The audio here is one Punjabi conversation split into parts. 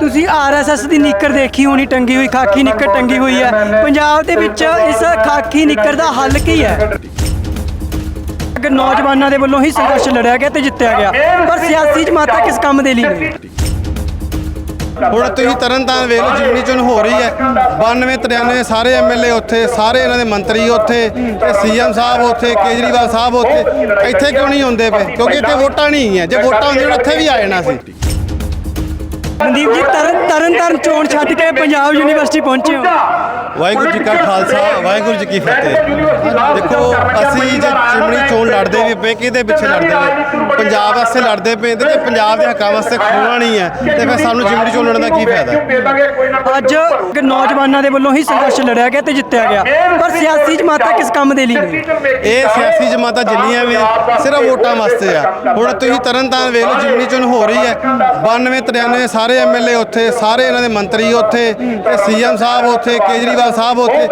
ਤੁਸੀਂ ਆਰਐਸਐਸ ਦੀ ਨਿੱਕਰ ਦੇਖੀ ਹੋਣੀ, ਟੰਗੀ ਹੋਈ, ਖਾਕੀ ਨਿੱਕਰ ਟੰਗੀ ਹੋਈ ਹੈ। ਪੰਜਾਬ ਦੇ ਵਿੱਚ ਇਸ ਖਾਕੀ ਨਿੱਕਰ ਦਾ ਹੱਲ ਕੀ ਹੈ? ਅਗਰ ਨੌਜਵਾਨਾਂ ਦੇ ਵੱਲੋਂ ਹੀ ਸੰਘਰਸ਼ ਲੜਿਆ ਗਿਆ ਤੇ ਜਿੱਤਿਆ ਗਿਆ। ਪਰ ਸਿਆਸੀ ਜਮਾਤਾਂ ਕਿਸ ਕੰਮ ਦੇ ਲਈ ਨੇ? ਹੁਣ ਤੁਸੀਂ ਤਰਨਤਾਰਨ ਵੇਖ ਲਓ ਜਿਮਨੀ ਚੋਣ ਹੋ ਰਹੀ ਹੈ। 92 93 ਸਾਰੇ ਐਮਐਲਏ ਉੱਥੇ, ਸਾਰੇ ਇਹਨਾਂ ਦੇ ਮੰਤਰੀ ਉੱਥੇ, ਤੇ ਸੀਐਮ ਸਾਹਿਬ ਉੱਥੇ, ਕੇਜਰੀਵਾਲ ਸਾਹਿਬ ਉੱਥੇ। ਇੱਥੇ ਕਿਉਂ ਨਹੀਂ ਹੁੰਦੇ ਪਏ? ਕਿਉਂਕਿ ਇੱਥੇ ਵੋਟਾਂ ਨਹੀਂ ਹੈ ਜੇ ਵੋਟਾਂ ਹੁੰਦੀਆਂ ਉੱਥੇ ਵੀ ਆ ਜਾਣਾ ਸੀ। ਮਨਦੀਪ ਜੀ, ਤਰਨ ਤਰਨ ਤਾਰਨ ਚੋਣ ਛੱਡ ਕੇ ਪੰਜਾਬ ਯੂਨੀਵਰਸਿਟੀ ਪਹੁੰਚੇ ਹੋ। ਵਾਹਿਗੁਰੂ ਜੀ ਕਾ ਖਾਲਸਾ, ਵਾਹਿਗੁਰੂ ਜੀ ਕੀ ਫਤਿਹ। ਦੇਖੋ ਅਸੀਂ ਜੇ ਚਿਮਣੀ ਚੋਣ ਲੜਦੇ ਵੀ ਪਏ ਕਿਹਦੇ ਪਿੱਛੇ ਲੜਦੇ ਪਏ? ਪੰਜਾਬ ਵਾਸਤੇ ਲੜਦੇ ਪਏ ਤੇ ਜੇ ਪੰਜਾਬ ਦੇ ਹੱਕਾਂ ਵਾਸਤੇ ਖੋਣਾ ਨਹੀਂ ਹੈ ਤੇ ਫਿਰ ਸਾਨੂੰ ਚਿਮਣੀ ਚੋਣ ਲੜਨ ਦਾ ਕੀ ਫਾਇਦਾ? ਅੱਜ ਨੌਜਵਾਨਾਂ ਦੇ ਵੱਲੋਂ ਹੀ ਸੰਘਰਸ਼ ਲੜਿਆ ਗਿਆ ਤੇ ਜਿੱਤਿਆ ਗਿਆ। ਪਰ ਸਿਆਸੀ ਜਮਾਤਾਂ ਕਿਸ ਕੰਮ ਦੇ ਲਈ ਨੇ? ਇਹ ਸਿਆਸੀ ਜਮਾਤਾਂ ਜਿੰਨੀਆਂ ਵੀ ਸਿਰਫ ਵੋਟਾਂ ਵਾਸਤੇ ਆ। ਹੁਣ ਤੁਸੀਂ ਤਰਨਤਾਰਨ ਵੇਖ ਲਓ ਜਿਮਨੀ ਚੋਣ ਹੋ ਰਹੀ ਹੈ। 92 93 ਸਾਰੇ ਐਮਐਲਏ ਉੱਥੇ ਸਾਰੇ ਇਹਨਾਂ ਦੇ ਮੰਤਰੀ ਉੱਥੇ ਤੇ ਸੀਐਮ ਸਾਹਿਬ ਉੱਥੇ ਕੇਜਰੀਵਾਲ ਸਾਹਿਬ ਉੱਥੇ।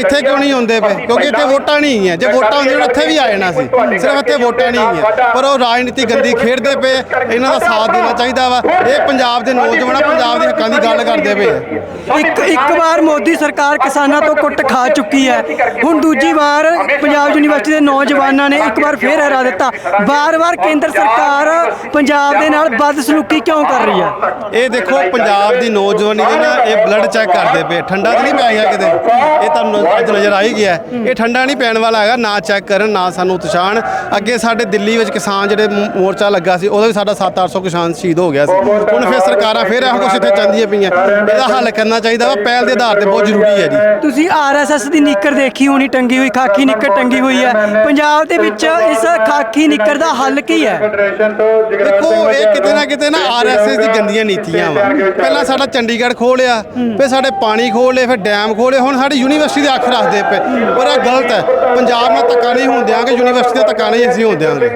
ਇੱਥੇ ਕਿਉਂ ਨਹੀਂ ਹੁੰਦੇ ਪਏ? ਕਿਉਂਕਿ ਇੱਥੇ ਵੋਟਾਂ ਨਹੀਂ ਹੈ ਜੇ ਵੋਟਾਂ ਹੁੰਦੀਆਂ ਤਾਂ ਇੱਥੇ ਵੀ ਆ ਜਾਣਾ ਸੀ। ਸਿਰਫ ਇੱਥੇ ਵੋਟਾਂ ਨਹੀਂ ਹੈ ਪਰ ਉਹ ਰਾਜਨੀਤੀ ਗੰਦੀ ਖੇਡਦੇ ਪਏ, ਇਹਨਾਂ ਦਾ ਸਾਥ ਦੇਣਾ ਚਾਹੀਦਾ ਵਾ। ਇਹ ਪੰਜਾਬ ਦੇ ਨੌਜਵਾਨ ਪੰਜਾਬ ਦੇ ਹੱਕਾਂ ਦੀ ਗੱਲ ਕਰਦੇ ਪਏ ਇੱਕ ਇੱਕ ਵਾਰ ਮੋਦੀ ਸਰਕਾਰ ਕਿਸਾਨਾਂ ਤੋਂ ਕੁੱਟ ਖਾ ਚੁੱਕੀ ਹੈ। ਹੁਣ ਦੂਜੀ ਵਾਰ ਪੰਜਾਬ ਯੂਨੀਵਰਸਿਟੀ ਦੇ ਨੌਜਵਾਨਾਂ ਨੇ ਇੱਕ ਵਾਰ ਫੇਰ ਹਰਾ ਦਿੱਤਾ। ਵਾਰ-ਵਾਰ ਕੇਂਦਰ ਸਰਕਾਰ ਪੰਜਾਬ ਦੇ ਨਾਲ ਬਦਸਲੂਕੀ ਕਿਉਂ ਕਰ ਰਹੀ ਹੈ ਇਹ ਦੇਖੋ ਪੰਜਾਬ ਦੀ ਨੌਜਵਾਨੀ ਦੇ ਨਾ ਇਹ ਬਲੱਡ ਚੈੱਕ ਕਰਦੇ ਪਏ। ਠੰਡਾ ਤਾਂ ਨਹੀਂ ਪੈ ਗਿਆ ਕਿਤੇ? ਇਹ ਤੁਹਾਨੂੰ ਅੱਜ ਨਜ਼ਰ ਆ ਹੀ ਗਿਆ। ਇਹ ਠੰਡਾ ਨਹੀਂ ਪੈਣ ਵਾਲਾ ਹੈਗਾ ਨਾ ਚੈੱਕ ਕਰਨ ਨਾ ਸਾਨੂੰ ਉਤਸ਼ਾਹਨ ਅੱਗੇ ਸਾਡੇ ਦਿੱਲੀ ਵਿੱਚ ਕਿਸਾਨ ਜਿਹੜੇ ਮੋਰਚਾ ਲੱਗਾ ਸੀ ਉਹਦਾ ਵੀ ਸਾਡਾ 7-800 ਕਿਸਾਨ ਸ਼ਹੀਦ ਹੋ ਗਿਆ ਸੀ। ਹੁਣ ਫਿਰ ਸਰਕਾਰਾਂ ਫਿਰ ਇਹੋ ਕੁਛ ਇੱਥੇ ਚਾਹੁੰਦੀਆਂ ਪਈਆਂ। ਇਹਦਾ ਹੱਲ ਕਰਨਾ ਚਾਹੀਦਾ ਵਾ ਪਹਿਲ ਦੇ ਆਧਾਰ ਤੇ ਬਹੁਤ ਜ਼ਰੂਰੀ ਹੈ ਜੀ। ਤੁਸੀਂ ਆਰਐਸਐਸ ਦੀ ਨਿੱਕਰ ਦੇਖੀ ਹੋਣੀ ਟੰਗੀ ਹੋਈ ਖਾਕੀ ਨਿੱਕਰ ਟੰਗੀ ਹੋਈ ਹੈ। ਪੰਜਾਬ ਦੇ ਵਿੱਚ ਇਸ ਖਾਕੀ ਨਿੱਕਰ ਦਾ ਹੱਲ ਕੀ ਹੈ? ਦੇਖੋ ਇਹ ਕਿਤੇ ਨਾ ਕਿਤੇ ਨਾ ਆਰਐਸਐਸ ਦੀ ਗੰਦੀਆਂ ਨੀਤੀਆਂ ਵਾ। ਪਹਿਲਾਂ ਸਾਡਾ ਚੰਡੀਗੜ੍ਹ ਖੋਲਿਆ ਫਿਰ ਸਾਡੇ ਪਾਣੀ ਖੋਲੇ ਫਿਰ ਡੈਮ ਖੋਲੇ ਹੁਣ ਸਾਡੀ ਯੂਨੀਵਰਸਿਟੀ ਦੇ ਅੱਖ ਰੱਖਦੇ ਪਏ। ਪਰ ਇਹ ਗਲਤ ਹੈ। ਪੰਜਾਬ ਨਾਲ ਧੱਕਾ ਨਹੀਂ ਹੋਣ ਦਿਆਂਗੇ ਯੂਨੀਵਰਸਿਟੀ ਦਾ ਧੱਕਾ ਨਹੀਂ ਅਸੀਂ ਹੋਣ ਦਿਆਂਗੇ।